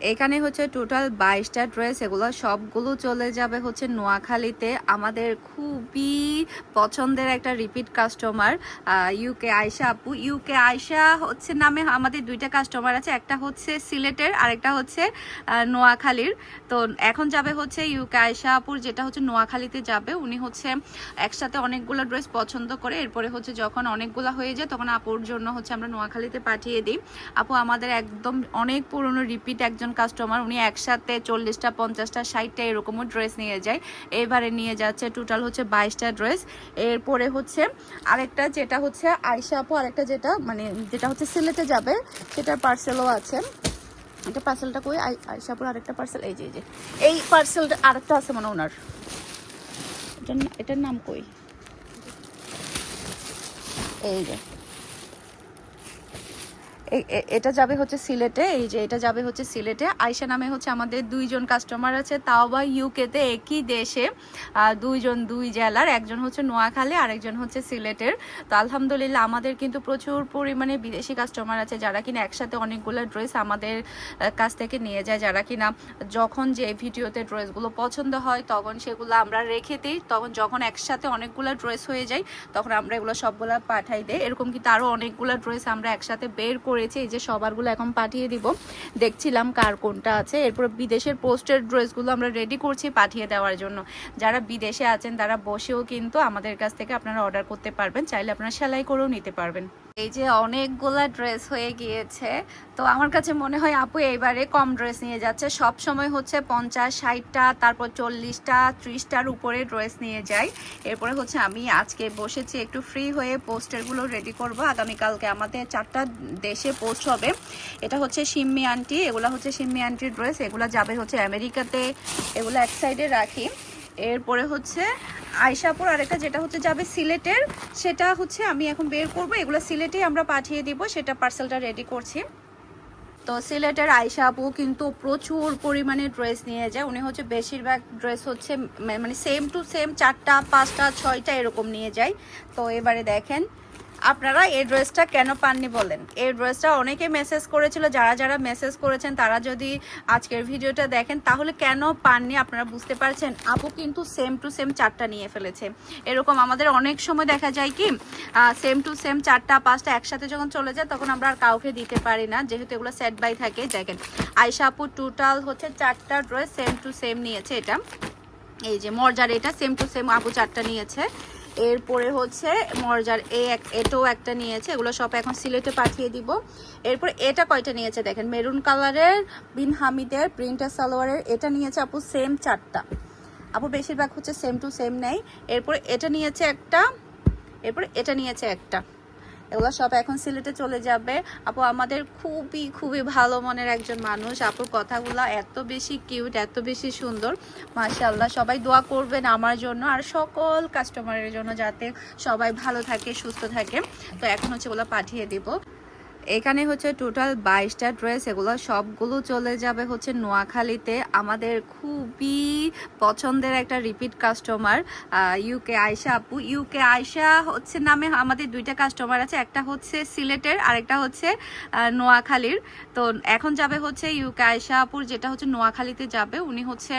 এখানে হচ্ছে টোটাল বাইশটা ড্রেস এগুলো সবগুলো চলে যাবে হচ্ছে নোয়াখালীতে। আমাদের খুবই পছন্দের একটা রিপিট কাস্টমার ইউকে আয়শা আপু। ইউকে আয়শা হচ্ছে নামে আমাদের দুইটা কাস্টমার আছে, একটা হচ্ছে সিলেটের, আরেকটা হচ্ছে নোয়াখালীর। তো এখন যাবে হচ্ছে ইউকে আয়শা আপুর, যেটা হচ্ছে নোয়াখালীতে যাবে। উনি হচ্ছে একসাথে অনেকগুলো ড্রেস পছন্দ করে, এরপরে হচ্ছে যখন অনেকগুলো হয়ে যায়, তখন আপুর জন্য হচ্ছে আমরা নোয়াখালীতে পাঠিয়ে দিই। আপু, আমাদের একদম অনেক পুরনো রিপিট একজন কাস্টমার উনি একসাথে চল্লিশটা, পঞ্চাশটা, ষাটটা এরকমও ড্রেস নিয়ে যায়। এবারে নিয়ে যাচ্ছে টোটাল হচ্ছে বাইশটা ড্রেস এরপরে হচ্ছে আরেকটা যেটা হচ্ছে আয়সা আপু, আরেকটা যেটা মানে যেটা হচ্ছে সিলেটে যাবে, সেটার পার্সেলও আছে। এটা পার্সেলটা কই? আয়শা আরেকটা পার্সেল এই যে এই যে। এই পার্সেলটা আরেকটা আছে মানে ওনার। এটার নাম কই? এই যে। এটা যাবে হচ্ছে সিলেটে, এই যে এটা যাবে হচ্ছে সিলেটে। আয়সা নামে হচ্ছে আমাদের দুইজন কাস্টমার আছে, তাও বা ইউকেতে একই দেশে দুইজন দুই জেলার, একজন হচ্ছে নোয়াখালী, আরেকজন হচ্ছে সিলেটের। তো আলহামদুলিল্লাহ আমাদের কিন্তু প্রচুর পরিমাণে বিদেশি কাস্টমার আছে, যারা কিনা একসাথে অনেকগুলো ড্রেস আমাদের কাছ থেকে নিয়ে যায়, যারা কিনা যখন যে ভিডিওতে ড্রেসগুলো পছন্দ হয়, তখন সেগুলো আমরা রেখে দিই। তখন যখন একসাথে অনেকগুলো ড্রেস হয়ে যায়, তখন আমরা এগুলো সবগুলো পাঠাই দেই। এরকম কিন্তু আরও অনেকগুলো ড্রেস আমরা একসাথে বের করেছি, এই যে সবারগুলো এখন পাঠিয়ে দিব। দেখছিলাম কার কোনটা আছে। এরপর বিদেশের পোস্টের ড্রেসগুলো আমরা রেডি করছি পাঠিয়ে দেওয়ার জন্য। যারা বিদেশে আছেন, তারা বসেও কিন্তু আমাদের কাছ থেকে আপনারা অর্ডার করতে পারবেন। চাইলে আপনারা সেলাই করেও নিতে পারবেন। এই যে অনেকগুলা ড্রেস হয়ে গিয়েছে। তো আমার কাছে মনে হয় আপু এইবারে কম ড্রেস নিয়ে যাচ্ছে। সব সময় হচ্ছে পঞ্চাশ, ষাটটা, তারপর চল্লিশটা, ত্রিশটার উপরে ড্রেস নিয়ে যাই। এরপরে হচ্ছে আমি আজকে বসেছি একটু ফ্রি হয়ে পোস্টারগুলো রেডি করব। আগামীকালকে আমাদের চারটা দেশে পোস্ট হবে এটা হচ্ছে সিম্মি আন্টি এগুলো হচ্ছে সিম্মি আন্টির ড্রেস এগুলো যাবে হচ্ছে আমেরিকাতে। এগুলো এক সাইডে রাখি। এরপরে হচ্ছে আয়সাপুর আরেকটা যেটা হচ্ছে যাবে সিলেটের, সেটা হচ্ছে আমি এখন বের করব। এগুলো সিলেটেই আমরা পাঠিয়ে দিব, সেটা পার্সেলটা রেডি করছি। তো সিলেটের আয়সা আপু কিন্তু প্রচুর পরিমাণে ড্রেস নিয়ে যায়। উনি হচ্ছে বেশিরভাগ ড্রেস হচ্ছে মানে সেম টু সেম চারটা, পাঁচটা, ছয়টা এরকম নিয়ে যায়। তো এবারে দেখেন আপনারা এই ড্রেসটা কেন পাননি বলেন? এই ড্রেসটা অনেকে মেসেজ করেছিল, যারা যারা মেসেজ করেছেন, তারা যদি আজকের ভিডিওটা দেখেন, তাহলে কেন পাননি আপনারা বুঝতে পারছেন? আপু কিন্তু সেম টু সেম চারটা নিয়ে ফেলেছে। এরকম আমাদের অনেক সময় দেখা যায় কি সেম টু সেম চারটা, পাঁচটা একসাথে যখন চলে যায়, তখন আমরা আর কাউকে দিতে পারি না, যেহেতু এগুলো সেট বাই থাকে। দেখেন আয়সা আপু টোটাল হচ্ছে চারটা ড্রেস সেম টু সেম নিয়েছে এটা। এই যে মর্জার এটা সেম টু সেম আপু চারটা নিয়েছে। এরপরে হচ্ছে মর্জার এ এক এটাও একটা নিয়েছে, এগুলো সব এখন সিলেটে পাঠিয়ে দিব। এরপর এটা কয়টা নিয়েছে দেখেন, মেরুন কালারের, বিন হামিদের প্রিন্টার সালোয়ারের, এটা নিয়েছে আপু সেম চারটা। আপু বেশিরভাগ হচ্ছে সেম টু সেম নেই। এরপর এটা নিয়েছে একটা, এরপর এটা নিয়েছে একটা। এগুলো সব এখন সিলেটে চলে যাবে। আপু আমাদের খুবই খুবই ভালো মনের একজন মানুষ। আপুর কথাগুলো এত বেশি কিউট, এত বেশি সুন্দর। মাশাল্লাহ সবাই দোয়া করবেন আমার জন্য আর সকল কাস্টমারের জন্য যাতে সবাই ভালো থাকে, সুস্থ থাকে। তো এখন হচ্ছে ওগুলো পাঠিয়ে দিব। এখানে হচ্ছে টোটাল বাইশটা ড্রেস, এগুলো সবগুলো চলে যাবে হচ্ছে নোয়াখালীতে। আমাদের খুবই পছন্দের একটা রিপিট কাস্টমার ইউকে আয়শা আপু। ইউকে আয়শা হচ্ছে নামে আমাদের দুইটা কাস্টমার আছে, একটা হচ্ছে সিলেটের, আরেকটা হচ্ছে নোয়াখালীর। তো এখন যাবে হচ্ছে ইউকে আয়শা আপুর, যেটা হচ্ছে নোয়াখালীতে যাবে। উনি হচ্ছে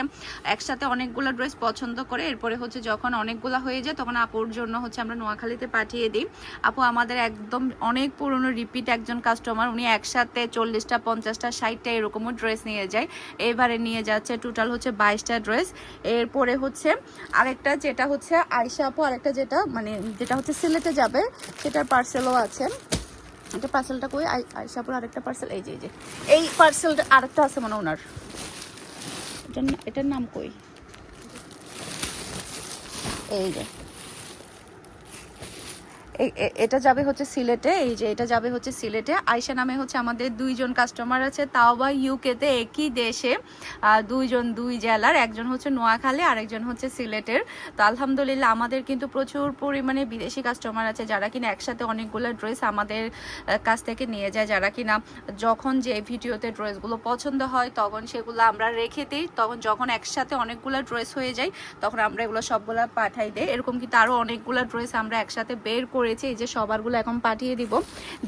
একসাথে অনেকগুলো ড্রেস পছন্দ করে, এরপরে হচ্ছে যখন অনেকগুলো হয়ে যায়, তখন আপুর জন্য হচ্ছে আমরা নোয়াখালীতে পাঠিয়ে দিই। আপু, আমাদের একদম অনেক পুরনো রিপিট একজন কাস্টমার উনি একসাথে চল্লিশটা, পঞ্চাশটা, ষাটটা এরকমও ড্রেস নিয়ে যায়। এবারে নিয়ে যাচ্ছে টোটাল হচ্ছে বাইশটা ড্রেস এরপরে হচ্ছে আরেকটা, যেটা হচ্ছে আয়সা আপু, আরেকটা যেটা মানে যেটা হচ্ছে সিলেটে যাবে, সেটার পার্সেলও আছে। এটা পার্সেলটা কই? আই- আয়সা আপুর আরেকটা পার্সেল এই যে এই যে। এই পার্সেলটা আরেকটা আছে মানে ওনার। এটার এটার নাম কই? এই যে। এটা যাবে হচ্ছে সিলেটে, এই যে এটা যাবে হচ্ছে সিলেটে। আয়সা নামে হচ্ছে আমাদের দুইজন কাস্টমার আছে, তাও বা ইউকেতে একই দেশে দুইজন দুই জেলার, একজন হচ্ছে নোয়াখালী, আরেকজন হচ্ছে সিলেটের। তো আলহামদুলিল্লাহ আমাদের কিন্তু প্রচুর পরিমাণে বিদেশি কাস্টমার আছে, যারা কিনা একসাথে অনেকগুলো ড্রেস আমাদের কাছ থেকে নিয়ে যায়, যারা কিনা যখন যে ভিডিওতে ড্রেসগুলো পছন্দ হয়, তখন সেগুলো আমরা রেখে দিই। তখন যখন একসাথে অনেকগুলো ড্রেস হয়ে যায়, তখন আমরা এগুলো সবগুলো পাঠাই দেই। এরকম কিন্তু আরও অনেকগুলো ড্রেস আমরা একসাথে বের করে করেছি, এই যে সবারগুলো এখন পাঠিয়ে দিব।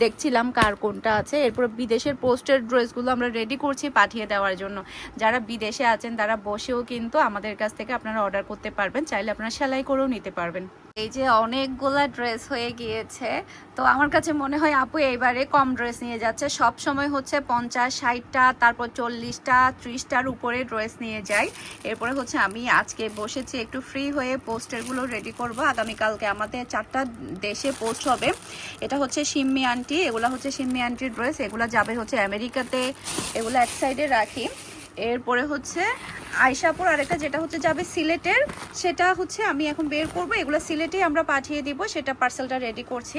দেখছিলাম কার কোনটা আছে। এরপর বিদেশের পোস্টের ড্রেসগুলো আমরা রেডি করছি পাঠিয়ে দেওয়ার জন্য। যারা বিদেশে আছেন, তারা বসেও কিন্তু আমাদের কাছ থেকে আপনারা অর্ডার করতে পারবেন। চাইলে আপনারা সেলাই করেও নিতে পারবেন। এই যে অনেকগুলা ড্রেস হয়ে গিয়েছে। তো আমার কাছে মনে হয় আপু এইবারে কম ড্রেস নিয়ে যাচ্ছে। সব সময় হচ্ছে পঞ্চাশ, ষাটটা, তারপর চল্লিশটা, ত্রিশটার উপরে ড্রেস নিয়ে যায়। এরপরে হচ্ছে আমি আজকে বসেছি একটু ফ্রি হয়ে পোস্টারগুলো রেডি করব। আগামীকালকে আমাদের চারটা দেশে পোস্ট হবে। এটা হচ্ছে সিম্মি আন্টি, এগুলো হচ্ছে সিম্মি আন্টির ড্রেস এগুলো যাবে হচ্ছে আমেরিকাতে। এগুলো এক সাইডে রাখি। এরপরে হচ্ছে আয়সাপুর আরেকটা যেটা হচ্ছে যাবে সিলেটের, সেটা হচ্ছে আমি এখন বের করব। এগুলো সিলেটেই আমরা পাঠিয়ে দিব, সেটা পার্সেলটা রেডি করছি।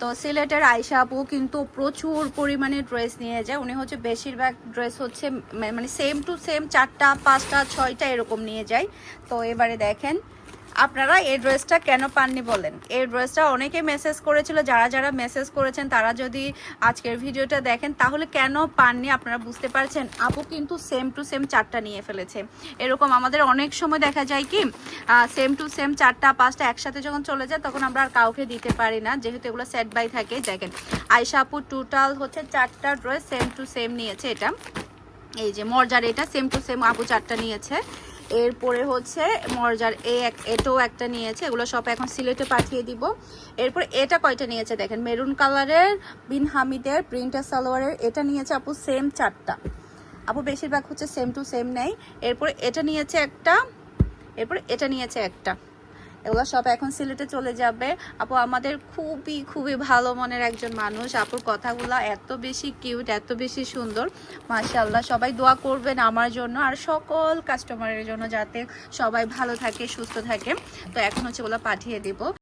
তো সিলেটের আয়সা কিন্তু প্রচুর পরিমাণে ড্রেস নিয়ে যায়। উনি হচ্ছে বেশিরভাগ ড্রেস হচ্ছে মানে সেম টু সেম চারটা, পাঁচটা, ছয়টা এরকম নিয়ে যায়। তো এবারে দেখেন আপনারা এই ড্রেসটা কেন পাননি বলেন? এই ড্রেসটা অনেকে মেসেজ করেছিল, যারা যারা মেসেজ করেছেন, তারা যদি আজকের ভিডিওটা দেখেন, তাহলে কেন পাননি আপনারা বুঝতে পারছেন? আপু কিন্তু সেম টু সেম চারটা নিয়ে ফেলেছে। এরকম আমাদের অনেক সময় দেখা যায় কি সেম টু সেম চারটা, পাঁচটা একসাথে যখন চলে যায়, তখন আমরা আর কাউকে দিতে পারি না। যেহেতু এগুলো সেট বাই থাকে, দেখেন। আয়সা আপু টোটাল হচ্ছে চারটা ড্রেস সেম টু সেম নিয়েছে এটা। এই যে মর্জার এটা সেম টু সেম আপু চারটা নিয়েছে। এরপরে হচ্ছে মর্জার এ এক এটাও একটা নিয়েছে, এগুলো সব এখন সিলেটে পাঠিয়ে দিব। এরপর এটা কয়টা নিয়েছে দেখেন? মেরুন কালারের, বিন হামিদের, প্রিন্টার সালোয়ারের, এটা নিয়েছে আপু সেম চারটা। আপু বেশিরভাগ হচ্ছে সেম টু সেম নেই। এরপর এটা নিয়েছে একটা, এরপর এটা নিয়েছে একটা। এগুলো সব এখন সিলেটে চলে যাবে। আপু, আমাদের খুবই খুবই ভালো মনের একজন মানুষ। আপুর কথাগুলো এত বেশি কিউট, এত বেশি সুন্দর। মাশাল্লাহ সবাই দোয়া করবেন আমার জন্য আর সকল কাস্টমারের জন্য যাতে সবাই ভালো থাকে, সুস্থ থাকে। তো এখন হচ্ছে ওগুলো পাঠিয়ে দিব।